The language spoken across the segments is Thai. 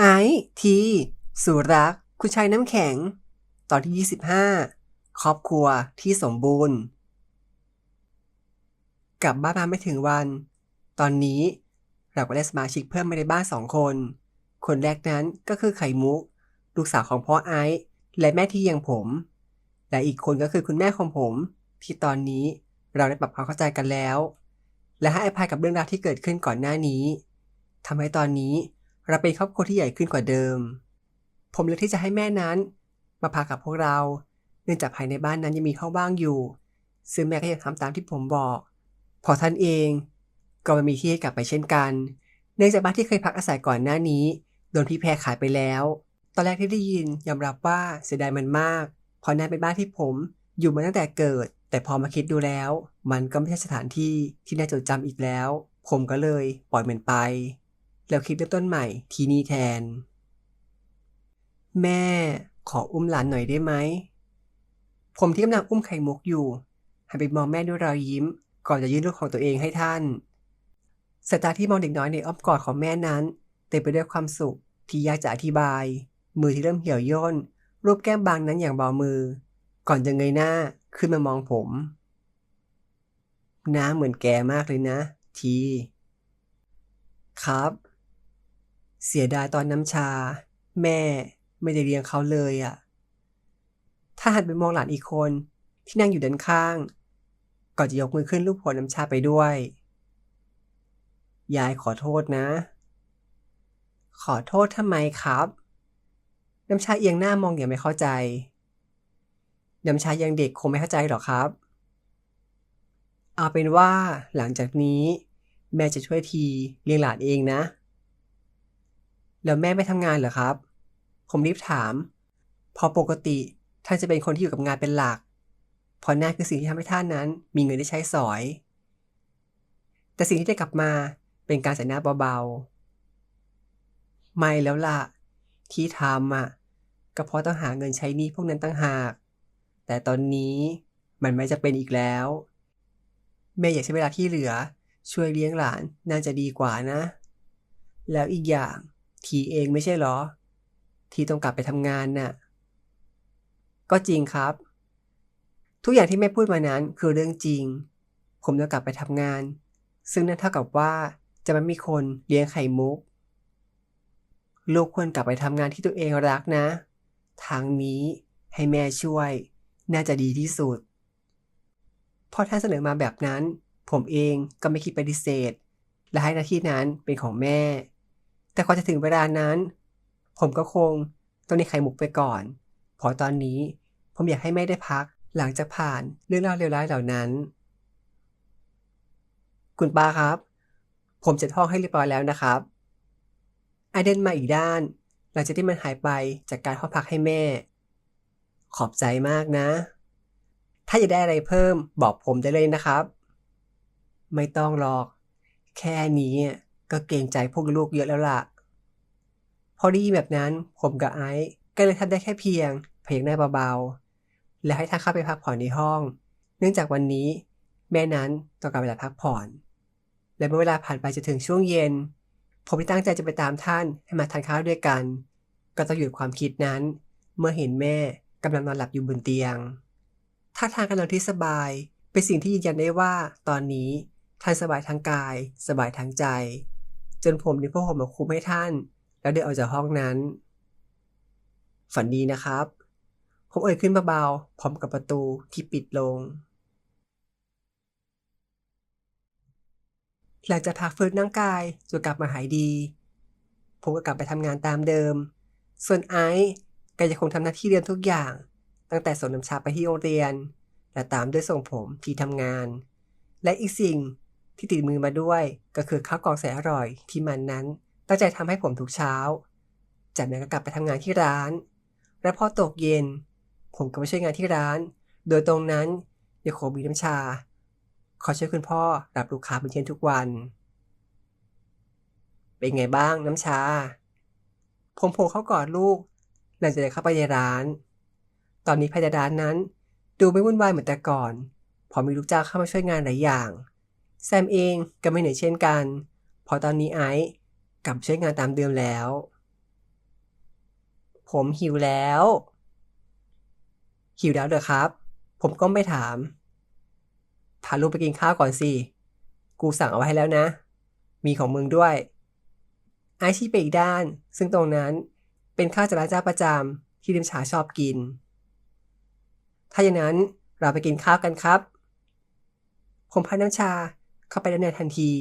ไอที สุรักคุณชายน้ำแข็ง ตอนที่ 25 ครอบครัวที่สมบูรณ์ กลับบ้านมาไม่ถึงวัน ตอนนี้เราก็ได้สมาชิกเพิ่มมาในบ้านสองคน คนแรกนั้นก็คือไข่มุก ลูกสาวของพ่อไอซ์และแม่ที่ยังผม และอีกคนก็คือคุณแม่ของผม ที่ตอนนี้เราได้ปรับความเข้าใจกันแล้ว และให้อภัยกับเรื่องราวที่เกิดขึ้นก่อนหน้านี้ทำให้ตอนนี้ เราเป็นครอบครัวที่ใหญ่ขึ้นกว่าเดิม ผมเลือกที่จะให้แม่นั้น มาพักกับพวกเรา เนื่องจากภายในบ้านนั้นยังมีห้องว่างอยู่ซึ่งแม่ก็ยังทำตามที่ผมบอก พอท่านเองก็ไม่มีที่ให้กลับไปเช่นกัน เนื่องจากบ้านที่เคยพักอาศัยก่อนหน้านี้โดนพี่แพรขายไปแล้ว ตอนแรกที่ได้ยินยอมรับว่าเสียดายมันมาก เพราะนั่นเป็นบ้านที่ผมอยู่มาตั้งแต่เกิด แต่พอมาคิดดูแล้ว มันก็ไม่ใช่สถานที่ที่น่าจดจำอีกแล้ว ผมก็เลยปล่อยมันไป แล้วคิดเริ่มต้นใหม่ที่นี่แทน แม่ขออุ้มหลานหน่อยได้ไหม ผมที่กำลังอุ้มไข่มุกอยู่หันไปมองแม่ด้วยรอยยิ้ม ก่อนจะยื่นลูกของตัวเองให้ท่านสายตาที่มองเด็กน้อยในอ้อมกอดของแม่นั้น เต็มไปด้วยความสุขที่ยากจะอธิบาย มือที่เริ่มเหี่ยวย่น รูปแก้มบางนั้นอย่างเบามือ ก่อนจะเงยหน้าขึ้นมามองผมหน้าเหมือนแกมากเลยนะ ที ครับ เสียดายตอนน้ำชา แม่ไม่ได้เลี้ยงเขาเลยอะ่ะ ถ้าหันไปมองหลานอีกคนที่นั่งอยู่ด้านข้าง ก่อนจะยกมือขึ้นลูบหัวน้ำชาไปด้วย ยายขอโทษนะ ขอโทษทำไมครับ น้ำชาเอียงหน้ามองอย่างไม่เข้าใจ น้ำชายังเด็กคงไม่เข้าใจหรอกครับ เอาเป็นว่าหลังจากนี้ แม่จะช่วยทีเลี้ยงหลานเองนะ แล้วแม่ไม่ทำงานเหรอครับ ผมรีบถาม พอปกติท่านจะเป็นคนที่อยู่กับงานเป็นหลักเพราะนั่นคือสิ่งที่ทำให้ท่านนั้นมีเงินได้ใช้สอย แต่สิ่งที่ได้กลับมาเป็นการใส่หน้าเบาๆ ไม่แล้วล่ะ ที่ทำอะก็เพราะต้องหาเงินใช้หนี้พวกนั้นตั้งหาก แต่ตอนนี้มันไม่จะเป็นอีกแล้วแม่อยากใช้เวลาที่เหลือ ช่วยเลี้ยงหลานน่าจะดีกว่านะ แล้วอีกอย่าง ทีเองไม่ใช่หรอ ทีต้องกลับไปทำงานน่ะ ก็จริงครับ ทุกอย่างที่แม่พูดมานั้นคือเรื่องจริง ผมต้องกลับไปทำงาน ซึ่งนั่นเท่ากับว่าจะไม่มีคนเลี้ยงไข่มุก ลูกควรกลับไปทำงานที่ตัวเองรักนะ ทางนี้ให้แม่ช่วย น่าจะดีที่สุด พอท่านเสนอมาแบบนั้น ผมเองก็ไม่คิดปฏิเสธ และให้หน้าที่นั้นเป็นของแม่ แต่พอจะถึงเวลานั้น ผมก็คงต้องในไข่มุกไปก่อนเพราะตอนนี้ผมอยากให้แม่ได้พักหลังจากผ่านเรื่องราวเลวร้ายเหล่านั้น คุณป้าครับ ผมจัดห้องให้เรียบร้อยแล้วนะครับไอเดนมาอีกด้าน หลังจากที่มันหายไปจากการห้องพักให้แม่ ขอบใจมากนะ ถ้าอยากได้อะไรเพิ่มบอกผมได้เลยนะครับ ไม่ต้องหรอก แค่นี้ ก็เกรงใจพวกลูกเยอะแล้วล่ะ พอไดีแบบนั้นผมกับไอซ์ก็เลยทำได้แค่เพียงพยักหน้าเบาๆ และให้ท่านเข้าไปพักผ่อนในห้อง เนื่องจากวันนี้แม่นั้นต้องการเวลาพักผ่อน และเมื่อเวลาผ่านไปจะถึงช่วงเย็น ผมที่ตั้งใจจะไปตามท่านให้มาทานข้าวด้วยกัน ก็ต้องหยุดความคิดนั้น เมื่อเห็นแม่กำลังนอนหลับอยู่บนเตียงท่าทางกำลังที่สบายเป็นสิ่งที่ยืนยันได้ว่าตอนนี้ท่านสบายทั้งกาย สบายทั้งใจ จนผมได้พวกผมมาคุมให้ท่าน แล้วเดินออกจากห้องนั้น ฝันดีนะครับ ผมเอ่ยขึ้นเบาๆพร้อมกับประตูที่ปิดลง หลังจากพักฟื้นร่างกายจนกลับมาหายดี ผมก็กลับไปทำงานตามเดิม ส่วนไอซ์ก็ยังคงทำหน้าที่เดิมทุกอย่าง ตั้งแต่ส่งน้ำชาไปที่โรงเรียน และตามด้วยส่งผมที่ทำงาน และอีกสิ่ง ที่ติดมือมาด้วย ก็คือข้าวกล่องแสนอร่อยที่มันนั้นตั้งใจทำให้ผมทุกเช้า จากนั้นก็กลับไปทำงานที่ร้าน และพอตกเย็น ผมก็ไปช่วยงานที่ร้าน โดยตรงนั้นยังคงมีน้ำชา ขอช่วยคุณพ่อรับลูกค้าเป็นเช่นทุกวัน เป็นไงบ้างน้ำชา ผมโผล่เข้ากอดลูกหลังจากเดินเข้าไปในร้าน ตอนนี้ภายในร้านนั้น ดูไม่วุ่นวายเหมือนแต่ก่อน พอมีลูกจ้างเข้ามาช่วยงานหลายอย่าง แซมเองก็ไม่เหนื่อยเช่นกัน พอตอนนี้ไอซ์กลับช่วยงานตามเดิมแล้ว ผมหิวแล้ว หิวแล้วเหรอครับ ผมก็ไม่ถาม พาลูกไปกินข้าวก่อนสิ กูสั่งเอาไว้ให้แล้วนะ มีของมึงด้วย ไอซ์ชี้ไปอีกด้าน ซึ่งตรงนั้นเป็นข้าวจราจ้าประจำที่ดิมชาชอบกิน ถ้าอย่างนั้นเราไปกินข้าวกันครับ ผมพาน้ำชา เข้าไปด้านในทันที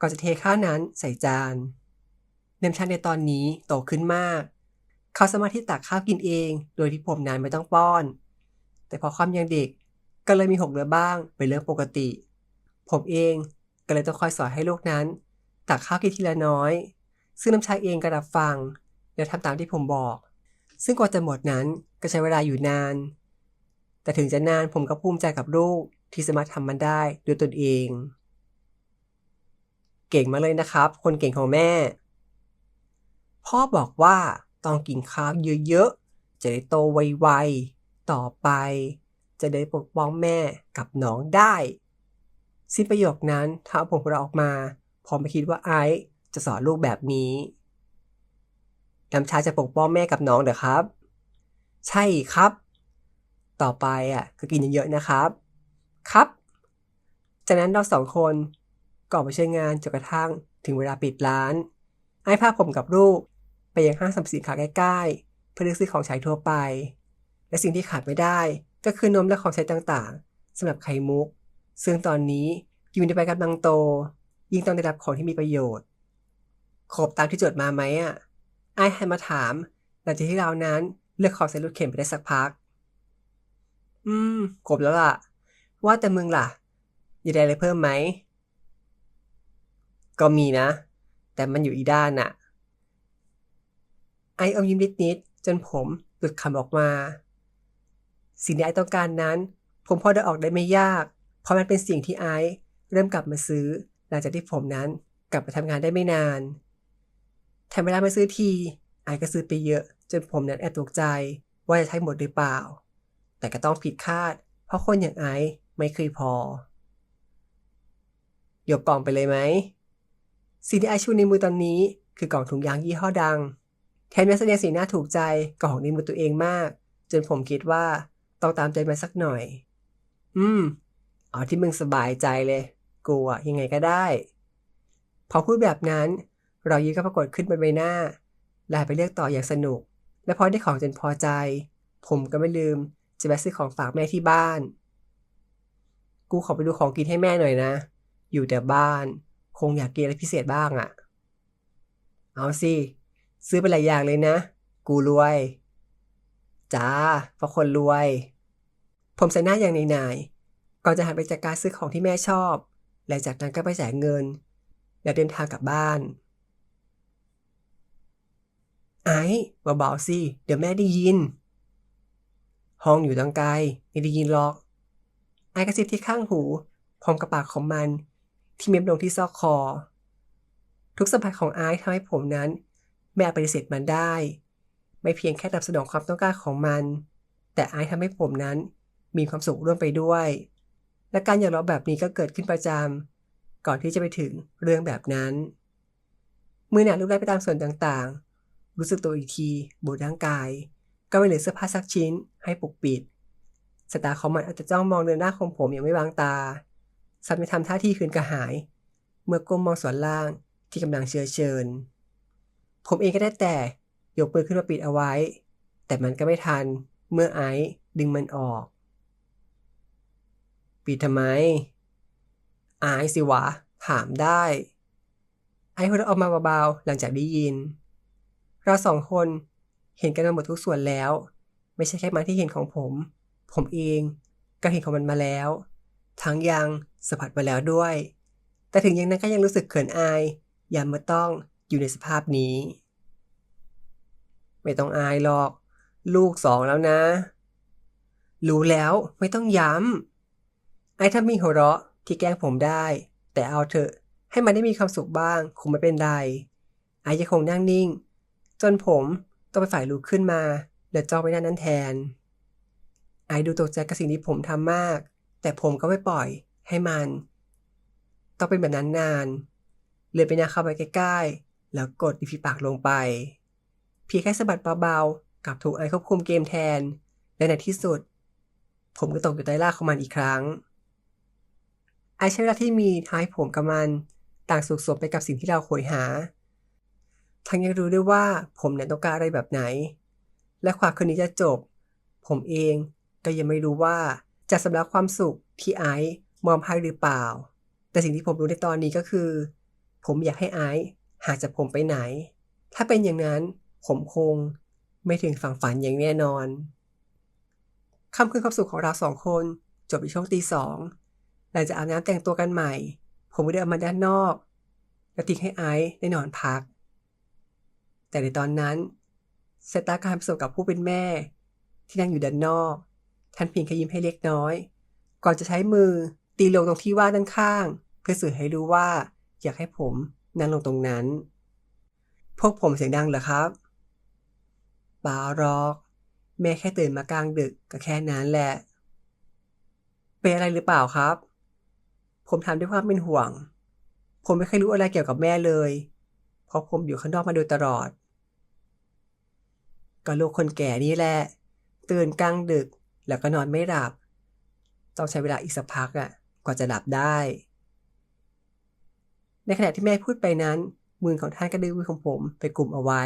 ก่อนจะเทข้าวนั้นใส่จานน้ำชาในตอนนี้โตขึ้นมาก เขาสามารถที่ตักข้าวกินเอง โดยที่ผมนั้นไม่ต้องป้อน แต่พอความยังเด็กก็เลยมีหกเหลือบ้างเป็นเรื่องปกติ ผมเองก็เลยต้องคอยสอนให้ลูกนั้น ตักข้าวกินทีละน้อย ซึ่งน้ำชาเองก็รับฟัง และทำตามที่ผมบอก ซึ่งกว่าจะหมดนั้นก็ใช้เวลาอยู่นาน แต่ถึงจะนานผมก็ภูมิใจกับลูกที่สามารถทำมันได้ด้วยตนเอง เก่งมาเลยนะครับ คนเก่งของแม่ พ่อบอกว่าต้องกินข้าวเยอะๆ จะได้โตไวๆ ต่อไป จะได้ปกป้องแม่กับน้องได้ สิ้นประโยคนั้นท้าผมเราออกมา พอไม่คิดว่าไอซ์จะสอนลูกแบบนี้น้ำชาจะปกป้องแม่กับน้องเหรอครับ ใช่ครับ ต่อไปอะก็กินเยอะๆนะครับ ครับ จากนั้นเราสองคน ก็ออกไปใช่วยงานจนกระทั่งถึงเวลาปิดร้าน ไอ้พาพผมกับลูกไปยังห้างสรรพสินค้าใกล้ๆ เพื่อเลือกซื้อของใช้ทั่วไป และสิ่งที่ขาดไม่ได้ก็คือนมและของใช้ต่างๆสำหรับไข่มุก ซึ่งตอนนี้อยู่ในวัยกำลังโต ยิ่งต้องได้รับของที่มีประโยชน์ครบตามที่จดมาไหมอะไอ้ให้มาถามหลังจากที่เรานั้นเลือกของใส่รถเข็นไปได้สักพัก อืมครบแล้วล่ะ ว่าแต่มึงล่ะ อยากได้อะไรเพิ่มไหม ก็มีนะ แต่มันอยู่อีด้านน่ะไออมยิ้มนิดๆจนผมหลุดคำออกมา สิ่งที่ไอต้องการนั้น ผมพอได้ออกได้ไม่ยาก เพราะมันเป็นสิ่งที่ไอเริ่มกลับมาซื้อ หลังจากที่ผมนั้นกลับไปทำงานได้ไม่นานแถมเวลามาซื้อทีไอก็ซื้อไปเยอะ จนผมนั้นแอบตกใจว่าจะใช้หมดหรือเปล่า แต่ก็ต้องผิดคาด เพราะคนอย่างไอไม่เคยพอ ยกกล่องไปเลยไหม สิ่งที่ไอชูในมือตอนนี้ คือกล่องถุงยางยี่ห้อดัง แทนแมสดงสีหน้าถูกใจกล่องในมือตัวเองมาก จนผมคิดว่าต้องตามใจมาสักหน่อย อืมเอาที่มึงสบายใจเลย กูอะยังไงก็ได้ พอพูดแบบนั้นรายิ้มก็ปรากฏขึ้นบนใบหน้าลายไปเลือกต่ออย่างสนุก และพอได้ของจนพอใจ ผมก็ไม่ลืมจะแวะซื้อของฝากแม่ที่บ้าน กูขอไปดูของกินให้แม่หน่อยนะ อยู่แต่บ้าน คงอยากกินอะไรพิเศษบ้างอะ่ะ เอาสิ ซื้อไปหลายอย่างเลยนะ กูรวย จ้าเพราะคนรวย ผมใส่หน้าอย่างนายๆก่อนจะหันไปจัดการซื้อของที่แม่ชอบ และจากนั้นก็ไปจ่ายเงิน แล้วเดินทางกลับบ้าน ไอ้เบาๆสิ เดี๋ยวแม่ได้ยิน ห้องอยู่ตังไกลไม่ได้ยินหรอก ไอ้กระซิบที่ข้างหูพร้อมกับปากของมัน ที่เม็บลงที่ซอกคอ ทุกสัมผัสของไอซ์ทำให้ผมนั้นไม่อาจปฏิเสธมันได้ ไม่เพียงแค่ตอบสนองความต้องการของมัน แต่ไอซ์ทำให้ผมนั้นมีความสุขร่วมไปด้วย และการหยอกล้อแบบนี้ก็เกิดขึ้นประจำก่อนที่จะไปถึงเรื่องแบบนั้นมือหนาลูกไล่ไปตามส่วนต่างๆ รู้สึกตัวอีกทีบนร่างกาย ก็ไม่เหลือเสื้อผ้าสักชิ้นให้ปกปิดสายตาของมันอาจจะจ้องมองเดินหน้าของผมอย่างไม่วางตา สัตว์ไม่ทำท่าที่คืนกระหาย เมื่อก้มมองส่วนล่างที่กำลังเชื้อเชิญ ผมเองก็ได้แต่ยกมือขึ้นมาปิดเอาไว้ แต่มันก็ไม่ทันเมื่อไอซ์ดึงมันออก ปิดทำไมไอซ์สิวะ ถามได้ ไอซ์หัวเราะออกมาเบาๆหลังจากได้ยิน เราสองคนเห็นกันมาหมดทุกส่วนแล้ว ไม่ใช่แค่มันที่เห็นของผม ผมเองก็เห็นของมันมาแล้ว ทั้งยัง สัมผัสมาแล้วด้วย แต่ถึงอย่างนั้นก็ยังรู้สึกเขินอายยามเมื่อต้องอยู่ในสภาพนี้ ไม่ต้องอายหรอก ลูกสองแล้วนะ รู้แล้วไม่ต้องย้ำไอ้ถ้ามีหัวเราะที่แกล้งผมได้ แต่เอาเถอะให้มันได้มีความสุขบ้าง คงไม่เป็นไรไอ้จะคงนั่งนิ่ง จนผมต้องไปฝ่ายลุกขึ้นมา และจ้องไปหน้านั้นแทนไอ้ดูตกใจกับสิ่งที่ผมทำมาก แต่ผมก็ไม่ปล่อย ให้มัน ต้องเป็นแบบนั้นนาน เลยไปหน้าเข้าไปใกล้ๆ แล้วกดริมฝีปากลงไป เพียงแค่สะบัดเบาๆกับถูกไอควบคุมเกมแทน และในที่สุด ผมก็ตกอยู่ใต้ล่าของมันอีกครั้ง ไอใช้เวลาที่มีท้ายผมกับมันต่างสุขสมไปกับสิ่งที่เราโหยหา ทั้งยังรู้ด้วยว่าผมเนี่ยต้องการอะไรแบบไหน และความคืนนี้จะจบ ผมเองก็ยังไม่รู้ว่าจะสำลักความสุขที่ไอซ์ มอมให้หรือเปล่า แต่สิ่งที่ผมรู้ในตอนนี้ก็คือ ผมอยากให้ไอซ์หายจากผมไปไหน ถ้าเป็นอย่างนั้นผมคงไม่ถึงฝั่งฝันอย่างแน่นอนค่ำคืนความสุขของเราสองคน จบในช่วงตีสองหลังจากอาบน้ำแต่งตัวกันใหม่ ผมก็เดินออกมาด้านนอกและทิ้งให้ไอซ์ได้นอนพัก แต่ในตอนนั้นเซตาการประสบกับผู้เป็นแม่ ที่นั่งอยู่ด้านนอก ท่านเพียงแค่ยิ้มให้เล็กน้อย ก่อนจะใช้มือ ตีลงตรงที่ว่างด้านข้าง เพื่อสื่อให้รู้ว่า อยากให้ผมนั่งลงตรงนั้น พวกผมเสียงดังเหรอครับปล่ารอกแม่แค่ตื่นมากลางดึกก็แค่นั้นแหละ เป็นอะไรหรือเปล่าครับ ผมถามด้วยความเป็นห่วง ผมไม่เคยรู้อะไรเกี่ยวกับแม่เลย เพราะผมอยู่ข้างนอกมาโดยตลอด ก็ลูกคนแก่นี่แหละ ตื่นกลางดึกแล้วก็นอนไม่หลับ ต้องใช้เวลาอีกสักพักอะ กว่าจะหลับได้ ในขณะที่แม่พูดไปนั้น มือของท่านก็ดึงมือของผมไปกลุ่มเอาไว้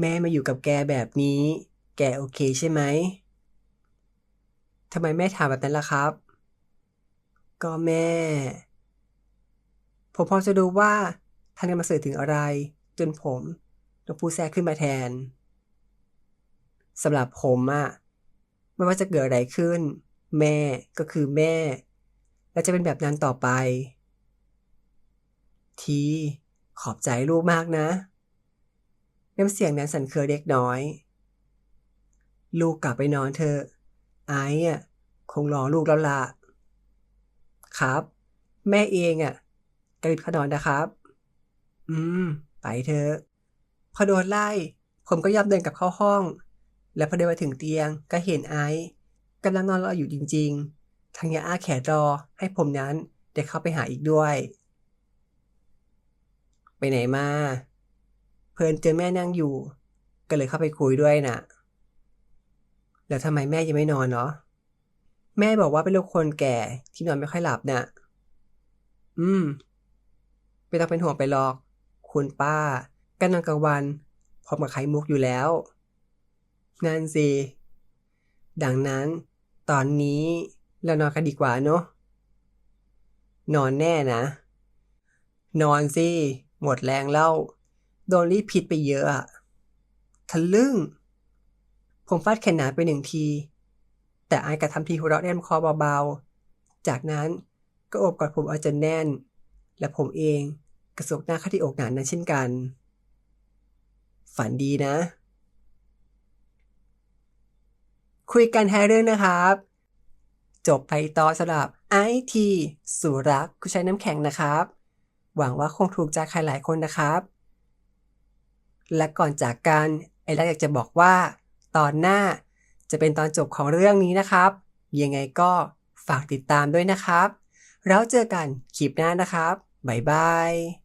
แม่มาอยู่กับแกแบบนี้ แกโอเคใช่ไหมทำไมแม่ถามแบบนั้นล่ะครับ ก็แม่ ผมพอจะดูว่าท่านกำลังสื่อถึงอะไร จนผมต้องพูดแทรกขึ้นมาแทนสำหรับผมอะไม่ว่าจะเกิดอะไรขึ้น แม่ก็คือแม่ และจะเป็นแบบนั้นต่อไป ทีขอบใจลูกมากนะน้ำเสียงนั้นสั่นเครือเล็กน้อย ลูกกลับไปนอนเถอะไอ้อะคงรอลูกแล้วละครับ แม่เองอะกรีบขนอนนะครับ อืม ไปเถอะพอโดนไล่ ผมก็ยอมเดินกลับเข้าห้อง และพอเดินมาถึงเตียงก็เห็นไอซ์ กำลังนอนรออยู่จริง ๆ ทางยาอ้าแขนรอให้ผมนั้นได้เข้าไปหาอีกด้วย ไปไหนมา เพื่อนเจอแม่นั่งอยู่ ก็เลยเข้าไปคุยด้วยน่ะ แล้วทำไมแม่ยังไม่นอนเนาะแม่บอกว่าเป็นลูกคนแก่ที่นอนไม่ค่อยหลับน่ะ อืมไม่ต้องเป็นห่วงไปหรอก คุณป้าก็นอนกลางวันพร้อมกับไข่มุกอยู่แล้ว นั่นสิ ดังนั้น ตอนนี้เรานอนกันดีกว่าเนาะ นอนแน่นะ นอนสิ หมดแรงแล้ว โดนรีบพิษไปเยอะอะทะลึ่ง ผมฟาดแขนหนาไปหนึ่งที แต่อายกระทำทีหัวเราะแน่นคอเบาๆ จากนั้นก็โอบกอดผมเอาจนแน่น และผมเองกระสกหน้าเข้าที่อกหนานั้นเช่นกัน ฝันดีนะ คุยกันแฮเรื่องนะครับ จบไปต่อสำหรับไอทีสุรักคุณใช้น้ำแข็งนะครับ หวังว่าคงถูกใจใครหลายคนนะครับ และก่อนจากกันไอรักอยากจะบอกว่า ตอนหน้าจะเป็นตอนจบของเรื่องนี้นะครับ ยังไงก็ฝากติดตามด้วยนะครับ แล้วเจอกันคลิปหน้านะครับบ๊ายบาย